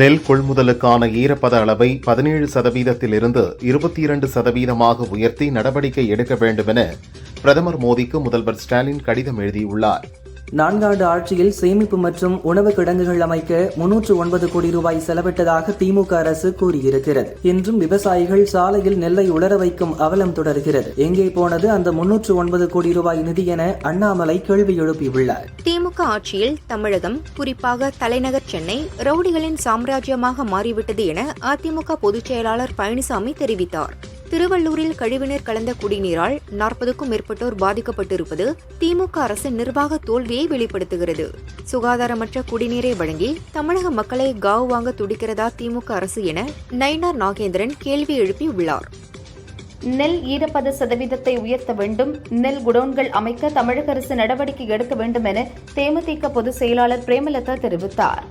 நெல் கொள்முதலுக்கான ஈரப்பத அளவை பதினேழு சதவீதத்திலிருந்து இருபத்தி இரண்டு சதவீதமாக உயர்த்தி நடவடிக்கை எடுக்க வேண்டும் என பிரதமர் மோடிக்கு முதல்வர் ஸ்டாலின் கடிதம் எழுதியுள்ளார். நான்காண்டு ஆட்சியில் சேமிப்பு மற்றும் உணவு கிடங்குகள் அமைக்க முன்னூற்று ஒன்பது கோடி ரூபாய் செலவிட்டதாக திமுக அரசு கூறியிருக்கிறது. இன்றும் விவசாயிகள் சாலையில் நெல்லை உலர வைக்கும் அவலம் தொடர்கிறது. எங்கே போனது அந்த முன்னூற்று ஒன்பது கோடி ரூபாய் நிதி என அண்ணாமலை கேள்வி எழுப்பியுள்ளார். திமுக ஆட்சியில் தமிழகம் குறிப்பாக தலைநகர் சென்னை ரவுடிகளின் சாம்ராஜ்யமாக மாறிவிட்டது என அதிமுக பொதுச் செயலாளர் பழனிசாமி தெரிவித்தார். திருவள்ளூரில் கழிவுநீர் கலந்த குடிநீரால் நாற்பதுக்கும் மேற்பட்டோர் பாதிக்கப்பட்டிருப்பது திமுக அரசின் நிர்வாக தோல்வியை வெளிப்படுத்துகிறது. சுகாதாரமற்ற குடிநீரை வழங்கி தமிழக மக்களை காவு வாங்க துடிக்கிறதா திமுக அரசு என நயினார் நாகேந்திரன் கேள்வி எழுப்பியுள்ளார். நெல் ஈரப்பத சதவீதத்தை உயர்த்த வேண்டும். நெல் குடோன்கள் அமைக்க தமிழக அரசு நடவடிக்கை எடுக்க வேண்டும் என தேமுதிக பொதுச் செயலாளர் பிரேமலதா தெரிவித்தார்.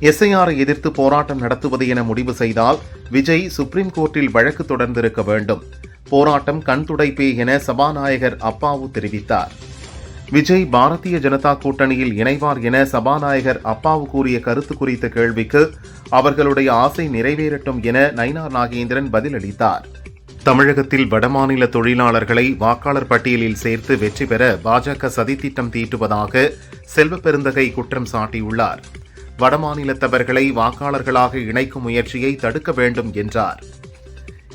எஸ்ஐஆரை எதிர்த்து போராட்டம் நடத்துவது என முடிவு செய்தால் விஜய் சுப்ரீம் கோர்ட்டில் வழக்கு தொடர்ந்திருக்க வேண்டும். போராட்டம் கண் துடைப்பே என சபாநாயகர் அப்பாவு தெரிவித்தார். விஜய் பாரதிய ஜனதா கூட்டணியில் இணைவார் என சபாநாயகர் அப்பாவு கூறிய கருத்து குறித்த கேள்விக்கு அவர்களுடைய ஆசை நிறைவேறட்டும் என நயினார் நாகேந்திரன் பதிலளித்தார். தமிழகத்தில் வடமாநில தொழிலாளர்களை வாக்காளர் பட்டியலில் சேர்த்து வெற்றி பெற பாஜக சதித்திட்டம் தீட்டுவதாக செல்வ பெருந்தகை குற்றம் சாட்டியுள்ளார். வடமாநிலத்தவர்களை வாக்காளர்களாக இணைக்கும் முயற்சியை தடுக்க வேண்டும் என்றார்.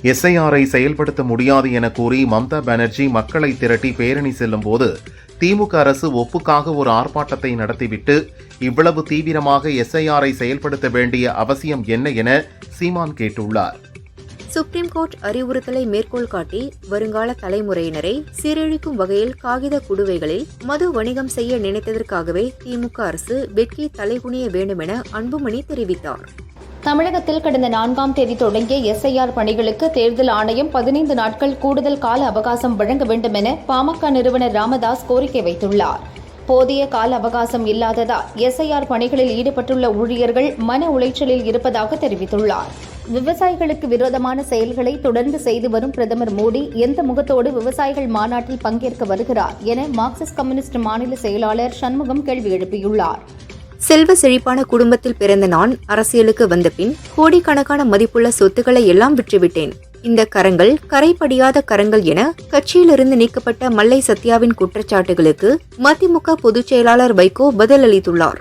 எஸ்ஐஆரை செயல்படுத்த முடியாது என கூறி மம்தா பானர்ஜி மக்களை திரட்டி பேரணி செல்லும்போது திமுக அரசு ஒப்புக்காக ஒரு ஆர்ப்பாட்டத்தை நடத்திவிட்டு இவ்வளவு தீவிரமாக எஸ்ஐஆரை செயல்படுத்த வேண்டிய அவசியம் என்ன என சீமான் கேட்டுள்ளார். சுப்ரீம் கோர்ட் அறிவுறுத்தலை மேற்கோள் காட்டி வருங்கால தலைமுறையினரை சீரழிக்கும் வகையில் காகித குடுவைகளில் மது வணிகம் செய்ய நினைத்ததற்காகவே திமுக அரசு வெட்கி தலைகுனிய வேண்டுமென அன்புமணி தெரிவித்தார். தமிழகத்தில் கடந்த நான்காம் தேதி தொடங்கிய எஸ்ஐஆர் பணிகளுக்கு தேர்தல் ஆணையம் பதினைந்து நாட்கள் கூடுதல் கால அவகாசம் வழங்க வேண்டும் என பாமக நிறுவனர் ராமதாஸ் கோரிக்கை வைத்துள்ளார். போதிய கால அவகாசம் இல்லாததால் எஸ்ஐஆர் பணிகளில் ஈடுபட்டுள்ள ஊழியர்கள் மன உளைச்சலில் இருப்பதாக தெரிவித்துள்ளார். விவசாயிகளுக்கு விரோதமான செயல்களை தொடர்ந்து செய்து வரும் பிரதமர் மோடி எந்த முகத்தோடு விவசாயிகள் மாநாட்டில் பங்கேற்க வருகிறார் என மார்க்சிஸ்ட் கம்யூனிஸ்ட் மாநில செயலாளர் சண்முகம் கேள்வி எழுப்பியுள்ளார். செல்வ செழிப்பான குடும்பத்தில் பிறந்த நான் அரசியலுக்கு வந்தபின் கோடிக்கணக்கான மதிப்புள்ள சொத்துக்களை எல்லாம் விற்றுவிட்டேன். இந்த கரங்கள் கரைபடியாத கரங்கள் என கட்சியிலிருந்து நீக்கப்பட்ட மல்லை சத்யாவின் குற்றச்சாட்டுகளுக்கு மதிமுக பொதுச் செயலாளர் வைகோ பதிலளித்துள்ளார்.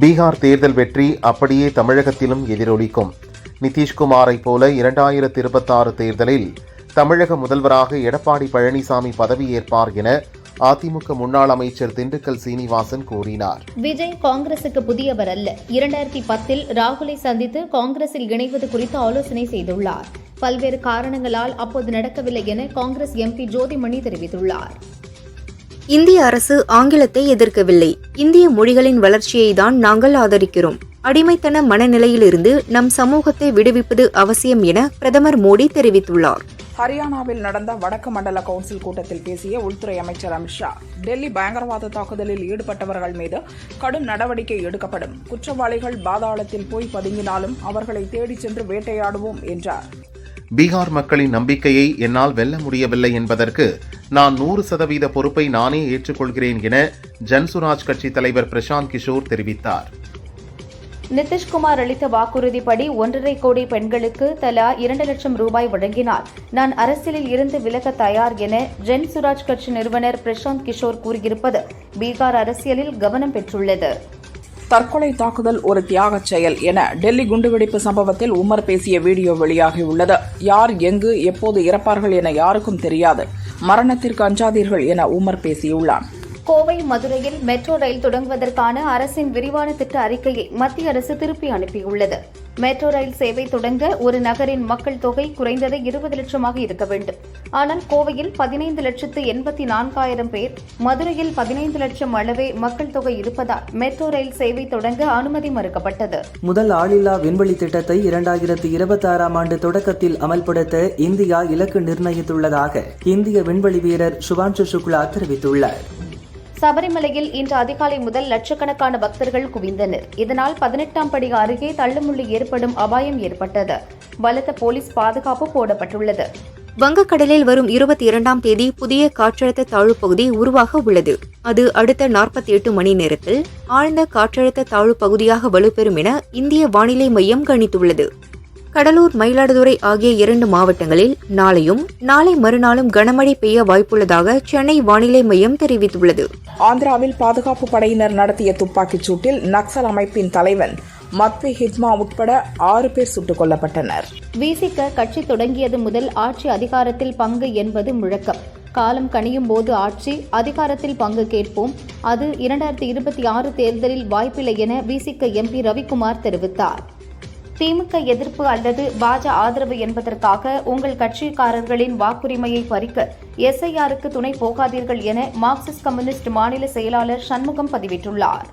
பீகார் தேர்தல் வெற்றி அப்படியே தமிழகத்திலும் எதிரொலிக்கும். நிதிஷ்குமாரை போல இரண்டாயிரத்தி இருபத்தாறு தேர்தலில் தமிழக முதல்வராக எடப்பாடி பழனிசாமி பதவியேற்பார் என அதிமுக முன்னாள் அமைச்சர் திண்டுக்கல் சீனிவாசன் கூறினார். விஜய் காங்கிரசுக்கு புதியவர் அல்ல. இரண்டாயிரத்தி பத்தில் ராகுலை சந்தித்து காங்கிரஸில் இணைவது குறித்து ஆலோசனை செய்துள்ளார். பல்வேறு காரணங்களால் அப்போது நடக்கவில்லை என காங்கிரஸ் எம்பி ஜோதிமணி தெரிவித்துள்ளார். இந்திய அரசு ஆங்கிலத்தை எதிர்க்கவில்லை. இந்திய மொழிகளின் வளர்ச்சியை தான் நாங்கள் ஆதரிக்கிறோம். அடிமைத்தன மனநிலையிலிருந்து நம் சமூகத்தை விடுவிப்பது அவசியம் என பிரதமர் மோடி தெரிவித்துள்ளார். ஹரியானாவில் நடந்த வடக்கு மண்டல கவுன்சில் கூட்டத்தில் பேசிய உள்துறை அமைச்சர் அமித்ஷா டெல்லி பயங்கரவாத தாக்குதலில் ஈடுபட்டவர்கள் மீது கடும் நடவடிக்கை எடுக்கப்படும். குற்றவாளிகள் பாதாளத்தில் போய் பதுங்கினாலும் அவர்களை தேடிச் சென்று வேட்டையாடுவோம் என்றார். பீகார் மக்களின் நம்பிக்கையை என்னால் வெல்ல முடியவில்லை என்பதற்கு நான் நூறு சதவீத பொறுப்பை நானே ஏற்றுக்கொள்கிறேன் என ஜன்சுராஜ் கட்சி தலைவர் பிரசாந்த் கிஷோர் தெரிவித்தார். நிதிஷ்குமார் அளித்த வாக்குறுதிப்படி ஒன்றரை கோடி பெண்களுக்கு தலா இரண்டு லட்சம் ரூபாய் வழங்கினார். நான் அரசியலில் இருந்து விலக தயார் என ஜென் சுராஜ் கட்சி நிறுவனர் பிரசாந்த் கிஷோர் கூறியிருப்பது பீகார் அரசியலில் கவனம் பெற்றுள்ளது. தற்கொலை தாக்குதல் ஒரு தியாகச் செயல் என டெல்லி குண்டுவெடிப்பு சம்பவத்தில் உமர் பேசிய வீடியோ வெளியாகியுள்ளது. யார் எங்கு எப்போது இறப்பார்கள் என யாருக்கும் தெரியாது. மரணத்திற்கு அஞ்சாதீர்கள் என உமர் பேசியுள்ளான் கோவை மதுரையில் மெட்ரோ ரயில் தொடங்குவதற்கான அரசின் விரிவான திட்ட அறிக்கையை மத்திய அரசு திருப்பி அனுப்பியுள்ளது. மெட்ரோ ரயில் சேவை தொடங்க ஒரு நகரின் மக்கள் தொகை குறைந்தது இருபது லட்சமாக இருக்க வேண்டும். ஆனால் கோவையில் பதினைந்து லட்சத்து எண்பத்தி நான்காயிரம் பேர் மதுரையில் பதினைந்து லட்சம் அளவே மக்கள் தொகை இருப்பதால் மெட்ரோ ரயில் சேவை தொடங்க அனுமதி மறுக்கப்பட்டது. முதல் ஆளில்லா விண்வெளி திட்டத்தை இரண்டாயிரத்தி இருபத்தி ஆறாம் ஆண்டு தொடக்கத்தில் அமல்படுத்த இந்தியா இலக்கு நிர்ணயித்துள்ளதாக இந்திய விண்வெளி வீரர் சுபான்ஷு சுக்லா தெரிவித்துள்ளார். சபரிமலையில் இன்று அதிகாலை முதல் லட்சக்கணக்கான பக்தர்கள் குவிந்தனர். இதனால் பதினெட்டாம் படி அருகே தள்ளுமுள்ளு ஏற்படும் அபாயம் ஏற்பட்டது. பலத்த போலீஸ் பாதுகாப்பு போடப்பட்டுள்ளது. வங்கக்கடலில் வரும் இருபத்தி இரண்டாம் தேதி புதிய காற்றழுத்த தாழ்வு பகுதி உருவாக உள்ளது. அது அடுத்த நாற்பத்தி எட்டு மணி நேரத்தில் ஆழ்ந்த காற்றழுத்த தாழ்வுப் பகுதியாக வலுப்பெறும் என இந்திய வானிலை மையம் கணித்துள்ளது. கடலூர் மயிலாடுதுறை ஆகிய இரண்டு மாவட்டங்களில் நாளையும் நாளை மறுநாளும் கனமழை பெய்ய வாய்ப்புள்ளதாக சென்னை வானிலை மையம் தெரிவித்துள்ளது. ஆந்திராவில் பாதுகாப்பு படையினர் நடத்திய துப்பாக்கிச் சூட்டில் நக்சல் அமைப்பின் தலைவன் மத்வி ஹிட்மா உட்பட ஆறு பேர் சுட்டுக் கொல்லப்பட்டனர். விசிக கட்சி தொடங்கியது முதல் ஆட்சி அதிகாரத்தில் பங்கு என்பது முழக்கம். காலம் கணியும் போது ஆட்சி அதிகாரத்தில் பங்கு கேட்போம். அது இரண்டாயிரத்தி இருபத்தி ஆறு தேர்தலில் வாய்ப்பில்லை என விசிக எம்பி ரவிக்குமார் தெரிவித்தார். திமுக எதிர்ப்பு அல்லது பாஜ ஆதரவு என்பதற்காக உங்கள் கட்சிக்காரர்களின் வாக்குரிமையை பறிக்க எஸ்ஐஆருக்கு துணை போகாதீர்கள் என மார்க்சிஸ்ட் கம்யூனிஸ்ட் மாநில செயலாளர் சண்முகம் பதிவிட்டுள்ளார்.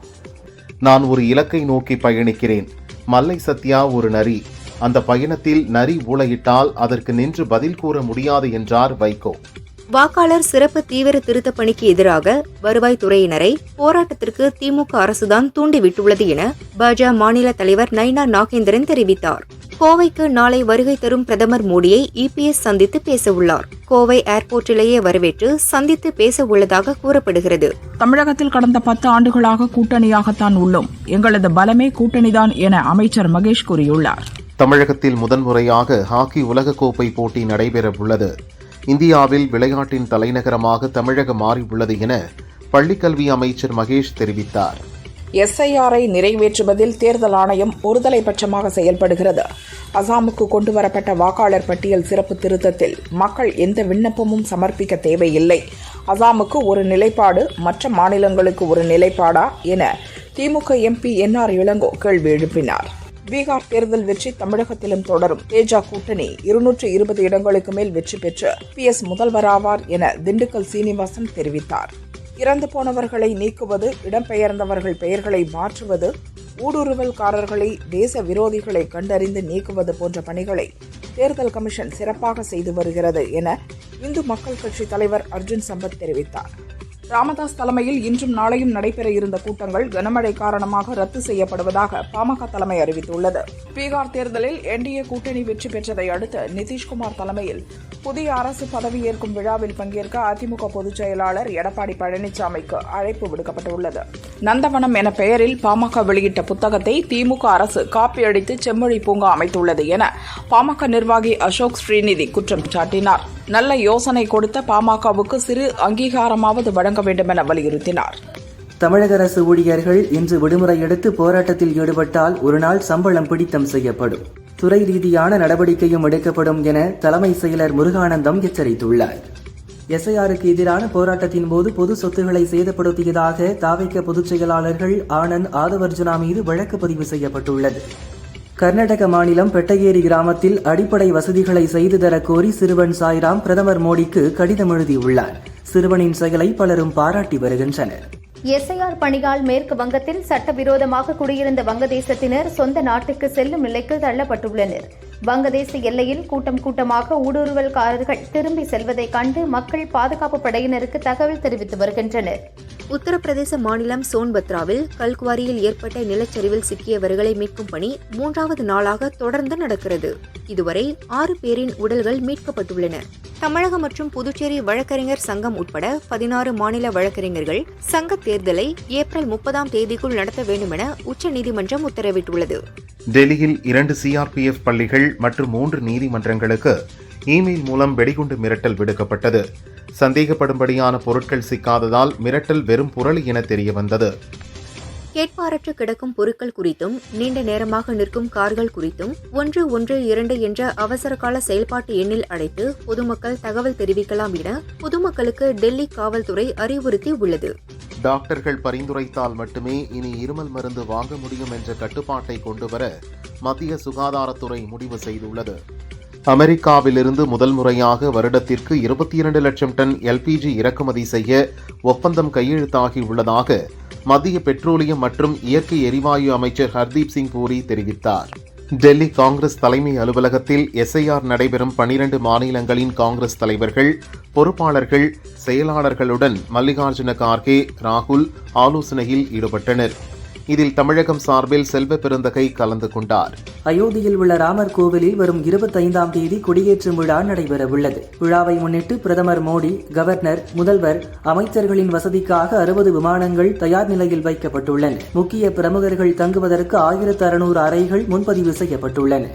நான் ஒரு இலக்கை நோக்கி பயணிக்கிறேன். மல்லை சத்யா ஒரு நரி. அந்த பயணத்தில் நரி ஊளையிட்டால் அதற்கு நின்று பதில் கூற முடியாது என்றார் வைகோ. வாக்காளர் சிறப்பு தீவிர திருத்தப் பணிக்கு எதிராக வருவாய்த்துறையினரை போராட்டத்திற்கு திமுக அரசுதான் தூண்டிவிட்டுள்ளது என பாஜ மாநில தலைவர் நைனா நாகேந்திரன் தெரிவித்தார். கோவைக்கு நாளை வருகை தரும் பிரதமர் மோடியை இபிஎஸ் சந்தித்து பேசவுள்ளார். கோவை ஏர்போர்ட்டிலேயே வரவேற்று சந்தித்து பேச உள்ளதாக கூறப்படுகிறது. தமிழகத்தில் கடந்த பத்து ஆண்டுகளாக கூட்டணியாகத்தான் உள்ளோம். எங்களது பலமே கூட்டணிதான் என அமைச்சர் மகேஷ் கூறியுள்ளார். தமிழகத்தில் முதன்முறையாக ஹாக்கி உலகக்கோப்பை போட்டி நடைபெற உள்ளது இந்தியாவில் விளையாட்டின் தலைநகரமாக தமிழகம் மாறியுள்ளது என பள்ளிக்கல்வி அமைச்சர் மகேஷ் தெரிவித்தார். எஸ்ஐஆரை நிறைவேற்றுவதில் தேர்தல் ஆணையம் ஒருதலை பட்சமாக செயல்படுகிறது. அசாமுக்கு கொண்டு வரப்பட்ட வாக்காளர் பட்டியல் சிறப்பு திருத்தத்தில் மக்கள் எந்த விண்ணப்பமும் சமர்ப்பிக்க தேவையில்லை. அசாமுக்கு ஒரு நிலைப்பாடு மற்ற மாநிலங்களுக்கு ஒரு நிலைப்பாடா என திமுக எம்பி என்ஆர் இளங்கோ கேள்வி எழுப்பினார். பீகார் தேர்தல் வெற்றி தமிழகத்திலும் தொடரும். தேஜா கூட்டணி இருநூற்று இருபது இடங்களுக்கு மேல் வெற்றி பெற்று பி. எஸ். முதல்வராவார் என திண்டுக்கல் சீனிவாசன் தெரிவித்தார். இறந்து போனவர்களை நீக்குவது இடம்பெயர்ந்தவர்கள் பெயர்களை மாற்றுவது ஊடுருவல்காரர்களை தேச விரோதிகளை கண்டறிந்து நீக்குவது போன்ற பணிகளை தேர்தல் கமிஷன் சிறப்பாக செய்து வருகிறது என இந்து மக்கள் கட்சி தலைவர் அர்ஜுன் சம்பத் தெரிவித்தார். ராமதாஸ் தலைமையில் இன்றும் நாளையும் நடைபெற இருந்த கூட்டங்கள் கனமழை காரணமாக ரத்து செய்யப்படுவதாக பாமக தலைமை அறிவித்துள்ளது. பீகார் தேர்தலில் என்டிஏ கூட்டணி வெற்றி பெற்றதை அடுத்து நிதிஷ்குமார் தலைமையில் புதிய அரசு பதவியேற்கும் விழாவில் பங்கேற்க அதிமுக பொதுச் செயலாளர் எடப்பாடி பழனிசாமிக்கு அழைப்பு விடுக்கப்பட்டுள்ளது. நந்தவனம் என பெயரில் பாமக வெளியிட்ட புத்தகத்தை திமுக அரசு காப்பியடித்து செம்மொழி பூங்கா அமைத்துள்ளது என பாமக நிர்வாகி அசோக் ஸ்ரீநிதி குற்றம் சாட்டினார். நல்ல யோசனை கொடுத்த பாமகவுக்கு சிறு அங்கீகாரமாவது வழங்க வேண்டும் என வலியுறுத்தினார். தமிழக அரசு ஊழியர்கள் இன்று விடுமுறை எடுத்து போராட்டத்தில் ஈடுபட்டால் ஒருநாள் சம்பளம் பிடித்தம் செய்யப்படும். துறை ரீதியான நடவடிக்கையும் எடுக்கப்படும் என தலைமை செயலர் முருகானந்தம் எச்சரித்துள்ளார். எஸ்ஐஆருக்கு எதிரான போராட்டத்தின் போது பொது சொத்துக்களை சேதப்படுத்தியதாக தாவைக்க பொதுச் செயலாளர்கள் ஆனந்த் ஆதவர்ஜுனா மீது வழக்கு பதிவு செய்யப்பட்டுள்ளது. கர்நாடக மாநிலம் பெட்டகேரி கிராமத்தில் அடிப்படை வசதிகளை செய்து தர கோரி சிறுவன் சாய்ராம் பிரதமர் மோடிக்கு கடிதம் எழுதியுள்ளார். சிறுவனின் செயலை பலரும் பாராட்டி வருகின்றனர். எஸ்ஐஆர் பணியால் மேற்கு வங்கத்தில் சட்டவிரோதமாக குடியிருந்த வங்கதேசத்தினர் சொந்த நாட்டுக்கு செல்லும் நிலைக்கு தள்ளப்பட்டுள்ளனர். வங்கதேச எல்லையில் கூட்டம் கூட்டமாக ஊடுருவல்காரர்கள் திரும்பி செல்வதைக் கண்டு மக்கள் பாதுகாப்பு படையினருக்கு தகவல் தெரிவித்து வருகின்றனர். உத்தரப்பிரதேச மாநிலம் சோன்பத்ராவில் கல்குவாரியில் ஏற்பட்ட நிலச்சரிவில் சிக்கியவர்களை மீட்கும் பணி மூன்றாவது நாளாக தொடர்ந்து நடக்கிறது. இதுவரை ஆறு பேரின் உடல்கள் மீட்கப்பட்டுள்ளன. தமிழகம் மற்றும் புதுச்சேரி வழக்கறிஞர் சங்கம் உட்பட பதினாறு மாநில வழக்கறிஞர்கள் சங்க தேர்தலை ஏப்ரல் முப்பதாம் தேதிக்குள் நடத்த வேண்டுமென உச்சநீதிமன்றம் உத்தரவிட்டுள்ளது. டெல்லியில் இரண்டு சிஆர்பிஎஃப் பள்ளிகள் மற்றும் மூன்று நீதிமன்றங்களுக்கு இமெயில் மூலம் வெடிகுண்டு மிரட்டல் விடுக்கப்பட்டது. சந்தேகப்படும்படியான பொருட்கள் சிக்காததால் மிரட்டல் வெறும் புரளி என தெரியவந்தது. கேட்பாரற்று கிடக்கும் பொருட்கள் குறித்தும் நீண்ட நேரமாக நிற்கும் கார்கள் குறித்தும் ஒன்று ஒன்று இரண்டு என்ற அவசரகால செயல்பாட்டு எண்ணில் அழைத்து பொதுமக்கள் தகவல் தெரிவிக்கலாம் என பொதுமக்களுக்கு டெல்லி காவல்துறை அறிவுறுத்தி உள்ளது. டாக்டர்கள் பரிந்துரைத்தால் மட்டுமே இனி இருமல் மருந்து வாங்க முடியும் என்ற கட்டுப்பாட்டை கொண்டுவர மத்திய சுகாதாரத்துறை முடிவு செய்துள்ளது. அமெரிக்காவிலிருந்து முதல் முறையாக வருடத்திற்கு இருபத்தி இரண்டு லட்சம் டன் எல்பிஜி இறக்குமதி செய்ய ஒப்பந்தம் கையெழுத்தாகி உள்ளதாக மத்திய பெட்ரோலியம் மற்றும் இயற்கை எரிவாயு அமைச்சர் ஹர்தீப் சிங் பூரி தெரிவித்தார். டெல்லி காங்கிரஸ் தலைமை அலுவலகத்தில் எஸ்ஐஆர் நடைபெறும் பனிரண்டு மாநிலங்களின் காங்கிரஸ் தலைவர்கள் பொறுப்பாளர்கள் செயலாளர்களுடன் மல்லிகார்ஜுன கார்கே ராகுல் ஆலோசனையில் ஈடுபட்டனர். இதில் தமிழகம் சார்பில் செல்வ பெருந்தகை கலந்து கொண்டார். அயோத்தியில் உள்ள ராமர் கோவிலில் வரும் இருபத்தைந்தாம் தேதி கொடியேற்றும் விழா நடைபெறவுள்ளது. விழாவை முன்னிட்டு பிரதமர் மோடி கவர்னர் முதல்வர் அமைச்சர்களின் வசதிக்காக அறுபது விமானங்கள் தயார் நிலையில் வைக்கப்பட்டுள்ளன. முக்கிய பிரமுகர்கள் தங்குவதற்கு ஆயிரத்து அறுநூறு அறைகள் முன்பதிவு செய்யப்பட்டுள்ளன.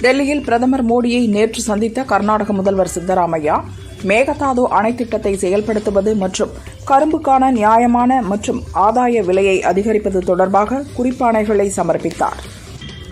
டெல்லியில் பிரதமர் மோடியை நேற்று சந்தித்த கர்நாடக முதல்வர் சித்தராமையா மேகதாது அணை திட்டத்தை செயல்படுத்துவது மற்றும் கரும்புக்கான நியாயமான மற்றும் ஆதாய விலையை அதிகரிப்பது தொடர்பாக குறிப்பாணைகளை சமர்ப்பித்தார்.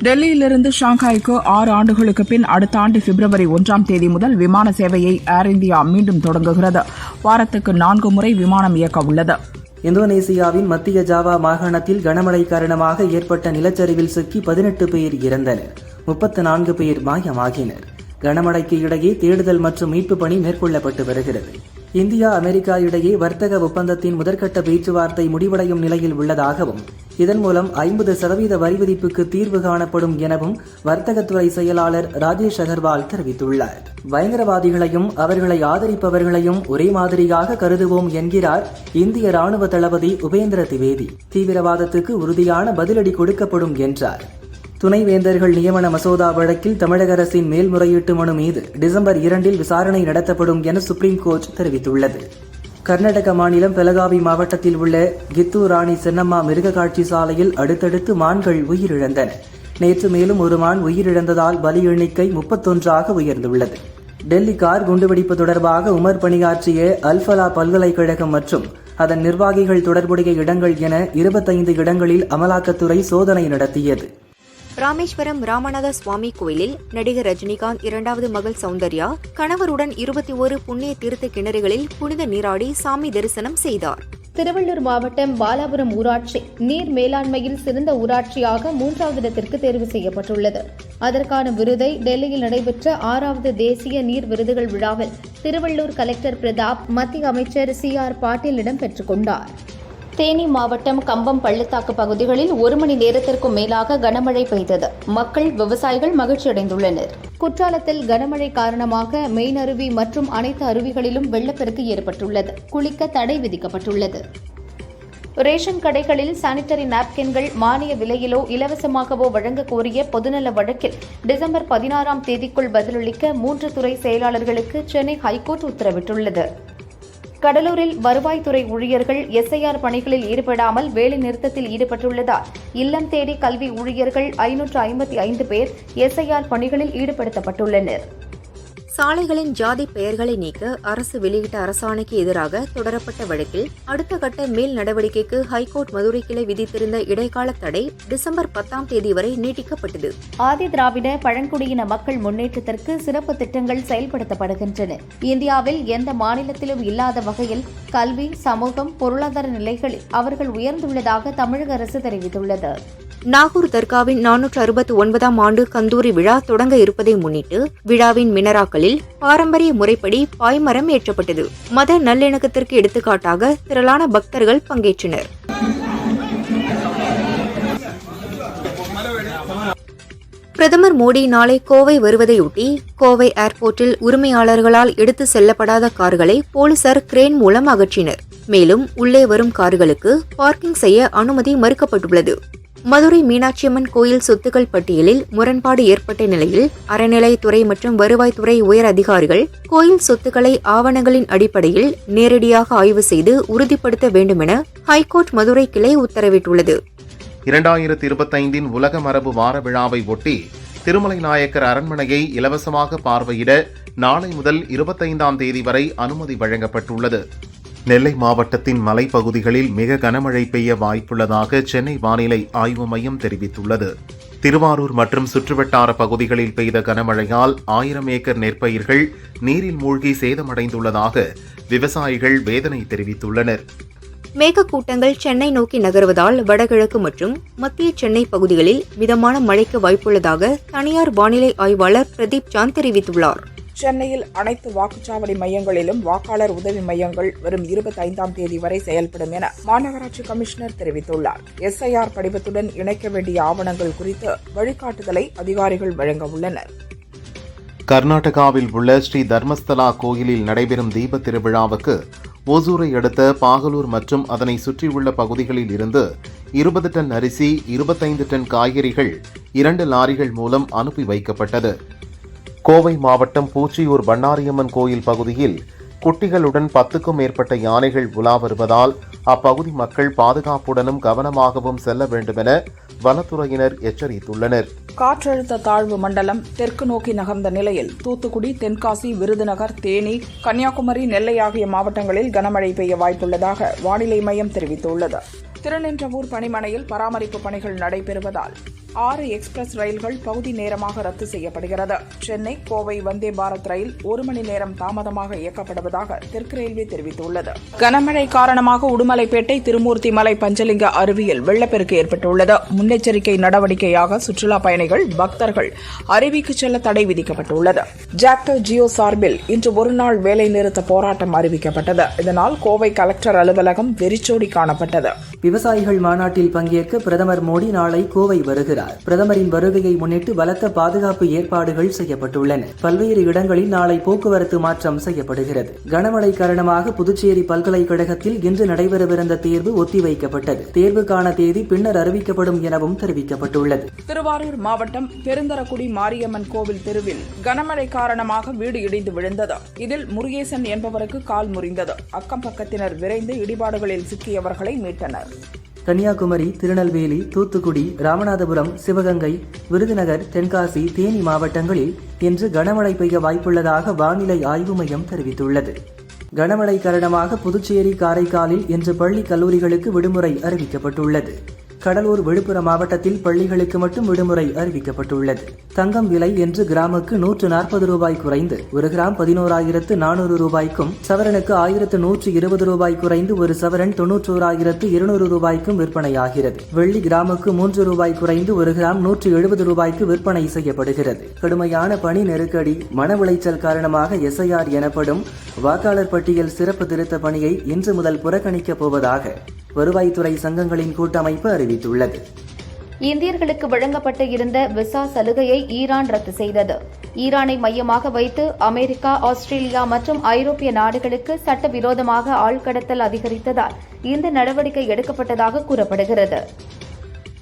டெல்லியிலிருந்து ஷாங்காய்க்கு ஆறு ஆண்டுகளுக்கு பின் அடுத்த ஆண்டு பிப்ரவரி ஒன்றாம் தேதி முதல் விமான சேவையை ஏர் இந்தியா மீண்டும் தொடங்குகிறது. வாரத்துக்கு நான்கு முறை விமானம் இயக்க உள்ளது. இந்தோனேசியாவின் மத்திய ஜாவா மாகாணத்தில் கனமழை காரணமாக ஏற்பட்ட நிலச்சரிவில் சிக்கி பதினெட்டு பேர் இறந்தனர். முப்பத்து நான்கு பேர் மாயமாகினர். கனமழைக்கு இடையே தேடுதல் மற்றும் மீட்பு பணி மேற்கொள்ளப்பட்டு வருகிறது. இந்தியா அமெரிக்கா இடையே வர்த்தக ஒப்பந்தத்தின் முதற்கட்ட பேச்சுவார்த்தை முடிவடையும் நிலையில் உள்ளதாகவும் இதன் மூலம் ஐம்பது சதவீத வரி விதிப்புக்கு தீர்வு காணப்படும் எனவும் வர்த்தகத்துறை செயலாளர் ராஜேஷ் அகர்வால் தெரிவித்துள்ளார். பயங்கரவாதிகளையும் அவர்களை ஆதரிப்பவர்களையும் ஒரே மாதிரியாக கருதுவோம் என்கிறார் இந்திய ராணுவ தளபதி உபேந்திர திவேதி. தீவிரவாதத்துக்கு உறுதியான பதிலடி கொடுக்கப்படும் என்றார். துணைவேந்தர்கள் நியமன மசோதா வழக்கில் தமிழக அரசின் மேல்முறையீட்டு மனு மீது டிசம்பர் இரண்டில் விசாரணை நடத்தப்படும் என சுப்ரீம் கோர்ட் தெரிவித்துள்ளது. கர்நாடக மாநிலம் பெலகாவி மாவட்டத்தில் உள்ள கித்தூர் ராணி சென்னம்மா மிருக காட்சி சாலையில் அடுத்தடுத்து மான்கள் உயிரிழந்தன. நேற்று மேலும் ஒரு மான் உயிரிழந்ததால் பலி எண்ணிக்கை முப்பத்தொன்றாக உயர்ந்துள்ளது. டெல்லி கார் குண்டுவெடிப்பு தொடர்பாக உமர் பணியாற்றிய அல்ஃபலா பல்கலைக்கழகம் மற்றும் அதன் நிர்வாகிகள் தொடர்புடைய இடங்கள் என இருபத்தைந்து இடங்களில் அமலாக்கத்துறை சோதனை நடத்தியது. ராமேஸ்வரம் ராமநாத சுவாமி கோயிலில் நடிகர் ரஜினிகாந்த் இரண்டாவது மகள் சௌந்தர்யா கணவருடன் இருபத்தி ஒரு புண்ணிய தீர்த்த கிணறுகளில் புனித நீராடி சாமி தரிசனம் செய்தார். திருவள்ளூர் மாவட்டம் பாலாபுரம் ஊராட்சி நீர் மேலாண்மையில் சிறந்த ஊராட்சியாக மூன்றாவது இடத்திற்கு தேர்வு செய்யப்பட்டுள்ளது. அதற்கான விருதை டெல்லியில் நடைபெற்ற ஆறாவது தேசிய நீர் விருதுகள் விழாவில் திருவள்ளூர் கலெக்டர் பிரதாப் மத்திய அமைச்சர் சி ஆர் பாட்டீலிடம் பெற்றுக் கொண்டார். தேனி மாவட்டம் கம்பம் பள்ளத்தாக்கு பகுதிகளில் ஒரு மணி நேரத்திற்கும் மேலாக கனமழை பெய்தது. மக்கள் விவசாயிகள் மகிழ்ச்சியடைந்துள்ளனர் குற்றாலத்தில் கனமழை காரணமாக மெயின் அருவி மற்றும் அனைத்து அருவிகளிலும் வெள்ளப்பெருக்கு ஏற்பட்டுள்ளது. குளிக்க தடை விதிக்கப்பட்டுள்ளது. ரேஷன் கடைகளில் சானிட்டரி நாப்கின்கள் மானிய விலையிலோ இலவசமாகவோ வழங்க கோரிய பொதுநல வழக்கில் டிசம்பர் பதினாறாம் தேதிக்குள் பதிலளிக்க மூன்று துறை செயலாளர்களுக்கு சென்னை ஹைகோர்ட் உத்தரவிட்டுள்ளது. கடலூரில் வருவாய்த்துறை ஊழியர்கள் எஸ்ஐஆர் பணிகளில் ஈடுபடாமல் வேலை நிறுத்தத்தில் ஈடுபட்டுள்ளதால் இல்லம் தேடி கல்வி ஊழியர்கள் ஐநூற்று ஐம்பத்தி ஐந்து பேர் எஸ்ஐஆர் பணிகளில் ஈடுபடுத்தப்பட்டுள்ளனர். சாலைகளின் ஜாதி பெயர்களை நீக்க அரசு வெளியிட்ட அரசாணைக்கு எதிராக தொடரப்பட்ட வழக்கில் அடுத்த கட்ட மேல் நடவடிக்கைக்கு ஹைகோர்ட் மதுரை கிளை விதித்திருந்த இடைக்கால தடை டிசம்பர் பத்தாம் தேதி வரை நீட்டிக்கப்பட்டது. ஆதி திராவிட பழங்குடியின மக்கள் முன்னேற்றத்திற்கு சிறப்பு திட்டங்கள் செயல்படுத்தப்படுகின்றன. இந்தியாவில் எந்த மாநிலத்திலும் இல்லாத வகையில் கல்வி சமூகம் பொருளாதார நிலைகளில் அவர்கள் உயர்ந்துள்ளதாக தமிழக அரசு தெரிவித்துள்ளது. நாகூர் தர்காவின் நானூற்று அறுபத்தி ஒன்பதாம் ஆண்டு கந்தூரி விழா தொடங்க இருப்பதை முன்னிட்டு விழாவின் மினராக்களில் பாரம்பரிய முறைப்படி பாய்மரம் ஏற்றப்பட்டது. மத நல்லிணக்கத்திற்கு எடுத்துக்காட்டாக திரளான பக்தர்கள் பங்கேற்றனர். பிரதமர் மோடி நாளை கோவை வருவதையொட்டி கோவை ஏர்போர்ட்டில் உரிமையாளர்களால் எடுத்து செல்லப்படாத கார்களை போலீசார் கிரேன் மூலம் அகற்றினர். மேலும் உள்ளே வரும் கார்களுக்கு பார்க்கிங் செய்ய அனுமதி மறுக்கப்பட்டுள்ளது. மதுரை மீனாட்சியம்மன் கோயில் சொத்துக்கள் பட்டியலில் முரண்பாடு ஏற்பட்ட நிலையில் அறநிலையத்துறை மற்றும் வருவாய்த்துறை உயர் அதிகாரிகள் கோயில் சொத்துக்களை ஆவணங்களின் அடிப்படையில் நேரடியாக ஆய்வு செய்து உறுதிப்படுத்த வேண்டுமென ஹைகோர்ட் மதுரை கிளை உத்தரவிட்டுள்ளது. இரண்டாயிரத்தி இருபத்தைந்தின் உலக மரபு வார விழாவை ஒட்டி திருமலை நாயக்கர் அரண்மனையை இலவசமாக பார்வையிட நாளை முதல் இருபத்தைந்தாம் தேதி வரை அனுமதி வழங்கப்பட்டுள்ளது. நெல்லை மாவட்டத்தின் மலைப்பகுதிகளில் மிக கனமழை பெய்ய வாய்ப்புள்ளதாக சென்னை வானிலை ஆய்வு மையம் தெரிவித்துள்ளது. திருவாரூர் மற்றும் சுற்றுவட்டார பகுதிகளில் பெய்த கனமழையால் ஆயிரம் ஏக்கர் நெற்பயிர்கள் நீரில் மூழ்கி சேதமடைந்துள்ளதாக விவசாயிகள் வேதனை தெரிவித்துள்ளனர். மேகக்கூட்டங்கள் சென்னை நோக்கி நகர்வதால் வடகிழக்கு மற்றும் மத்திய சென்னை பகுதிகளில் மிதமான மழைக்கு வாய்ப்புள்ளதாக தனியார் வானிலை ஆய்வாளர் பிரதீப் சாந்த் தெரிவித்துள்ளார். சென்னையில் அனைத்து வாக்குச்சாவடி மையங்களிலும் வாக்காளர் உதவி மையங்கள் வரும் இருபத்தைந்தாம் தேதி வரை செயல்படும் என மாநகராட்சி கமிஷனர் தெரிவித்துள்ளார். எஸ்ஐஆர் படிவத்துடன் இணைக்க வேண்டிய ஆவணங்கள் குறித்து வழிகாட்டுதலை அதிகாரிகள் வழங்க உள்ளனர். கர்நாடகாவில் உள்ள ஸ்ரீ தர்மஸ்தலா கோயிலில் நடைபெறும் தீப திருவிழாவுக்கு ஓசூரை அடுத்த பாகலூர் மற்றும் அதனை சுற்றியுள்ள பகுதிகளில் இருந்து இருபது டன் அரிசி இருபத்தைந்து டன் காய்கறிகள் இரண்டு லாரிகள் மூலம் அனுப்பி வைக்கப்பட்டது. கோவை மாவட்டம் பூச்சியூர் பண்ணாரியம்மன் கோயில் பகுதியில் குட்டிகளுடன் பத்துக்கும் மேற்பட்ட யானைகள் உலா வருவதால் அப்பகுதி மக்கள் பாதுகாப்புடனும் கவனமாகவும் செல்ல வேண்டுமென வனத்துறையினர் எச்சரித்துள்ளனர். காற்றழுத்த தாழ்வு மண்டலம் தெற்கு நோக்கி நகர்ந்த நிலையில் தூத்துக்குடி தென்காசி விருதுநகர் தேனி கன்னியாகுமரி நெல்லை ஆகிய மாவட்டங்களில் கனமழை பெய்ய வாய்ப்புள்ளதாக வானிலை மையம் தெரிவித்துள்ளது. திருநின்றவூர் பணிமனையில் பராமரிப்பு பணிகள் நடைபெறுவதால் ஆறு எக்ஸ்பிரஸ் ரயில்கள் பகுதி நேரமாக ரத்து செய்யப்படுகிறது. சென்னை கோவை வந்தே பாரத் ரயில் ஒரு மணி நேரம் தாமதமாக இயக்கப்படுவதாக தெற்கு ரயில்வே தெரிவித்துள்ளது. கனமழை காரணமாக உடுமலைப்பேட்டை திருமூர்த்தி மலை பஞ்சலிங்க அருவியில் வெள்ளப்பெருக்கு ஏற்பட்டுள்ளது. முன்னெச்சரிக்கை நடவடிக்கையாக சுற்றுலா பயணிகள் பக்தர்கள் அருவிக்கு செல்ல தடை விதிக்கப்பட்டுள்ளது. ஜாக்டோ ஜியோ சார்பில் இன்று ஒருநாள் வேலை நிறுத்த போராட்டம் அறிவிக்கப்பட்டது. இதனால் கோவை கலெக்டர் அலுவலகம் வெறிச்சோடி காணப்பட்டது. விவசாயிகள் மாநாட்டில் பங்கேற்க பிரதமர் மோடி நாளை கோவை வருகிறார். பிரதமரின் வருகையை முன்னிட்டு பலத்த பாதுகாப்பு ஏற்பாடுகள் செய்யப்பட்டுள்ளன. பல்வேறு இடங்களில் நாளை போக்குவரத்து மாற்றம் செய்யப்படுகிறது. கனமழை காரணமாக புதுச்சேரி பல்கலைக்கழகத்தில் இன்று நடைபெறவிருந்த தேர்வு ஒத்திவைக்கப்பட்டது. தேர்வுக்கான தேதி பின்னர் அறிவிக்கப்படும் எனவும் தெரிவிக்கப்பட்டுள்ளது. திருவாரூர் மாவட்டம் பெருந்தரக்குடி மாரியம்மன் கோவில் தெருவில் கனமழை காரணமாக வீடு இடிந்து விழுந்தது. இதில் முருகேசன் என்பவருக்கு கால் முறிந்தது. அக்கம் பக்கத்தினர் விரைந்து இடிபாடுகளில் சிக்கியவர்களை மீட்டனர். கன்னியாகுமரி திருநெல்வேலி தூத்துக்குடி ராமநாதபுரம் சிவகங்கை விருதுநகர் தென்காசி தேனி மாவட்டங்களில் இன்று கனமழை பெய்ய வாய்ப்புள்ளதாக வானிலை ஆய்வு மையம் தெரிவித்துள்ளது. கனமழை காரணமாக புதுச்சேரி காரைக்காலில் இன்று பள்ளி கல்லூரிகளுக்கு விடுமுறை அறிவிக்கப்பட்டுள்ளது. கடலூர் விழுப்புரம் மாவட்டத்தில் பள்ளிகளுக்கு மட்டும் விடுமுறை அறிவிக்கப்பட்டுள்ளது. தங்கம் விலை என்று கிராமுக்கு நூற்று நாற்பது ரூபாய் குறைந்து ஒரு கிராம் பதினோராயிரத்து நானூறு ரூபாய்க்கும் சவரனுக்கு ஆயிரத்து நூற்று இருபது ரூபாய் குறைந்து ஒரு சவரன் தொன்னூற்றோராயிரத்து இருநூறு ரூபாய்க்கும் விற்பனையாகிறது. வெள்ளி கிராமுக்கு மூன்று ரூபாய் குறைந்து ஒரு கிராம் நூற்று எழுபது ரூபாய்க்கு விற்பனை செய்யப்படுகிறது. கடுமையான பணி நெருக்கடி மன உளைச்சல் காரணமாக எஸ்ஐஆர் எனப்படும் வாக்காளர் பட்டியல் சிறப்பு திருத்த பணியை இன்று முதல் புறக்கணிக்கப் போவதாக வருவாய்த்துறை சங்கங்களின் கூட்டமைப்பு அறிவித்துள்ளது. இந்தியர்களுக்கு வழங்கப்பட்டு இருந்த விசா சலுகையை ஈரான் ரத்து செய்தது. ஈரானை மையமாக வைத்து அமெரிக்கா ஆஸ்திரேலியா மற்றும் ஐரோப்பிய நாடுகளுக்கு சட்டவிரோதமாக ஆள்கடத்தல் அதிகரித்ததால் இந்த நடவடிக்கை எடுக்கப்பட்டதாக கூறப்படுகிறது.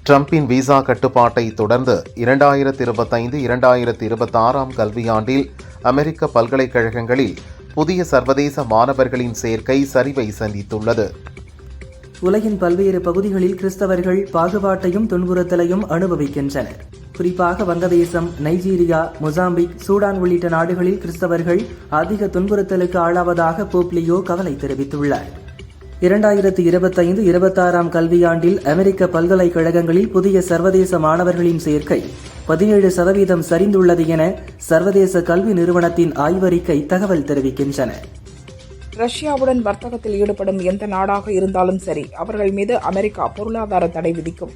ட்ரம்பின் விசா கட்டுப்பாட்டை தொடர்ந்து இரண்டாயிரத்தி இருபத்தைந்து இரண்டாயிரத்தி இருபத்தாறாம் கல்வியாண்டில் அமெரிக்க பல்கலைக்கழகங்களில் புதிய சர்வதேச மாணவர்களின் சேர்க்கை சரிவை சந்தித்துள்ளது. உலகின் பல்வேறு பகுதிகளில் கிறிஸ்தவர்கள் பாகுபாட்டையும் துன்புறுத்தலையும் அனுபவிக்கின்றனர். குறிப்பாக வங்கதேசம் நைஜீரியா மொசாம்பிக் சூடான் உள்ளிட்ட நாடுகளில் கிறிஸ்தவர்கள் அதிக துன்புறுத்தலுக்கு ஆளாவதாக போப்லியோ கவலை தெரிவித்துள்ளார். இரண்டாயிரத்தி இருபத்தைந்து இருபத்தாறாம் கல்வியாண்டில் அமெரிக்க பல்கலைக்கழகங்களில் புதிய சர்வதேச மாணவர்களின் சேர்க்கை பதினேழு சதவீதம் சரிந்துள்ளது என சர்வதேச கல்வி நிறுவனத்தின் ஆய்வறிக்கை தகவல் தெரிவிக்கின்றன. ரஷ்யாவுடன் வர்த்தகத்தில் ஈடுபடும் எந்த நாடாக இருந்தாலும் சரி அவர்கள் மீது அமெரிக்கா பொருளாதார தடை விதிக்கும்.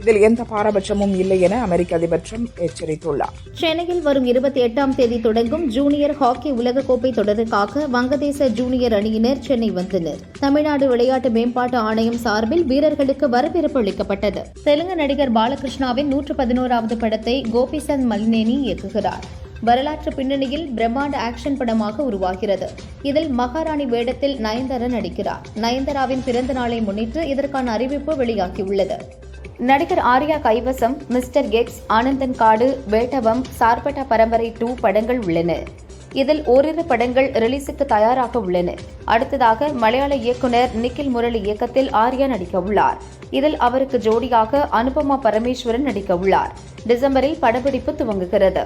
இதில் எந்த பாரபட்சமும் இல்லை என அமெரிக்க அதிபர் ட்ரம்ப் எச்சரித்துள்ளார். சென்னையில் வரும் இருபத்தி எட்டாம் தேதி தொடங்கும் ஜூனியர் ஹாக்கி உலகக்கோப்பை தொடருக்காக வங்கதேச ஜூனியர் அணியினர் சென்னை வந்தனர். தமிழ்நாடு விளையாட்டு மேம்பாட்டு ஆணையம் சார்பில் வீரர்களுக்கு வரவேற்பு அளிக்கப்பட்டது. தெலுங்கு நடிகர் பாலகிருஷ்ணாவின் நூற்று பதினோராவது படத்தை கோபிசந்த் மல்னேனி இயக்குகிறார். வரலாற்று பின்னணியில் பிரம்மாண்ட ஆக்ஷன் படமாக உருவாகிறது. இதில் மகாராணி வேடத்தில் நயன்தாரா நடிக்கிறார். நயன்தாராவின் பிறந்த நாளை முன்னிட்டு இதற்கான அறிவிப்பு வெளியாகியுள்ளது. நடிகர் ஆர்யா கைவசம் மிஸ்டர் கெட்ஸ் ஆனந்தன் காடு வேட்டவம் சார்பட்டா பரம்பரை டூ படங்கள் உள்ளன. இதில் ஓரிரு படங்கள் ரிலீஸுக்கு தயாராக உள்ளன. அடுத்ததாக மலையாள இயக்குனர் நிக்கில் முரளி இயக்கத்தில் ஆர்யா நடிக்க உள்ளார் இதில் அவருக்கு ஜோடியாக அனுபமா பரமேஸ்வரன் நடிக்க உள்ளார் டிசம்பரில் படப்பிடிப்பு துவங்குகிறது.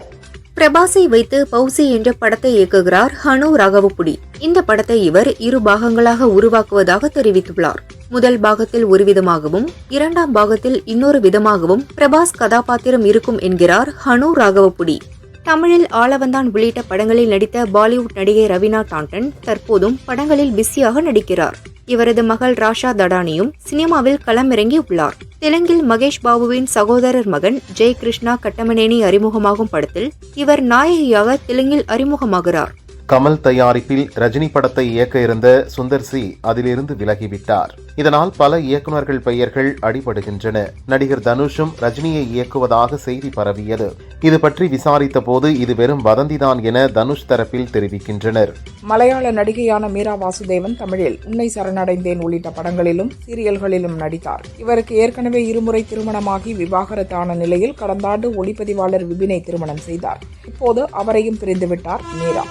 பிரபாஸை வைத்து பௌசி என்ற படத்தை இயக்குகிறார் ஹனு ராகவப்புடி இந்த படத்தை இவர் இரு பாகங்களாக உருவாக்குவதாக தெரிவித்துள்ளார். முதல் பாகத்தில் ஒரு விதமாகவும் இரண்டாம் பாகத்தில் இன்னொரு விதமாகவும் பிரபாஸ் கதாபாத்திரம் இருக்கும் என்கிறார் ஹனு ராகவப்புடி தமிழில் ஆளவந்தான் உள்ளிட்ட படங்களில் நடித்த பாலிவுட் நடிகை ரவீனா டாண்டன் தற்போதும் படங்களில் பிஸியாக நடிக்கிறார். இவரது மகள் ராஷா தடானியும் சினிமாவில் களமிறங்கி உள்ளார். தெலுங்கில் மகேஷ் பாபுவின் சகோதரர் மகன் ஜெய் கிருஷ்ணா கட்டமனேனி அறிமுகமாகும் படத்தில் இவர் நாயகியாக தெலுங்கில் அறிமுகமாகிறார். கமல் தயாரிப்பில் ரஜினி படத்தை இயக்க இருந்த சுந்தர் சி அதிலிருந்து விலகிவிட்டார். இதனால் பல இயக்குநர்கள் பெயர்கள் அடிபடுகின்றன. நடிகர் தனுஷும் ரஜினியை இயக்குவதாக செய்தி பரவியது. இது பற்றி விசாரித்த போது இது வெறும் வதந்திதான் என தனுஷ் தரப்பில் தெரிவிக்கின்றனர். மலையாள நடிகையான மீரா வாசுதேவன் தமிழில் உன்னை சரணடைந்தேன் உள்ளிட்ட படங்களிலும் சீரியல்களிலும் நடித்தார். இவருக்கு ஏற்கனவே இருமுறை திருமணமாகி விவாகரத்தான நிலையில் கடந்த ஆண்டு ஒளிப்பதிவாளர் விபினை திருமணம் செய்தார். இப்போது அவரையும் பிரிந்துவிட்டார் மீரா.